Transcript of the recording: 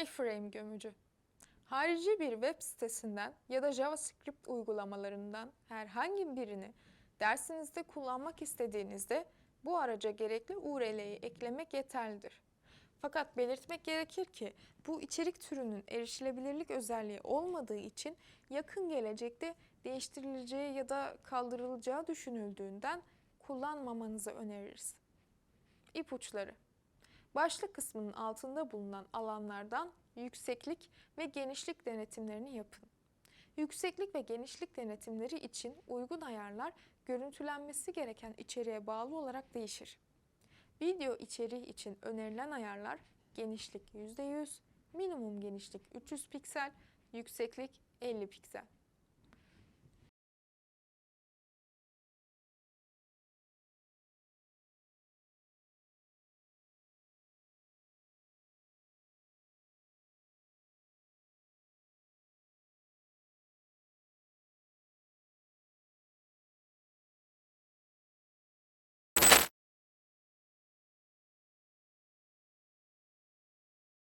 iframe gömücü. Harici bir web sitesinden ya da JavaScript uygulamalarından herhangi birini dersinizde kullanmak istediğinizde bu araca gerekli URL'yi eklemek yeterlidir. Fakat belirtmek gerekir ki bu içerik türünün erişilebilirlik özelliği olmadığı için yakın gelecekte değiştirileceği ya da kaldırılacağı düşünüldüğünden kullanmamanızı öneririz. İpuçları Başlık kısmının altında bulunan alanlardan yükseklik ve genişlik denetimlerini yapın. Yükseklik ve genişlik denetimleri için uygun ayarlar görüntülenmesi gereken içeriğe bağlı olarak değişir. Video içeriği için önerilen ayarlar genişlik %100, minimum genişlik 300 piksel, yükseklik 50 piksel.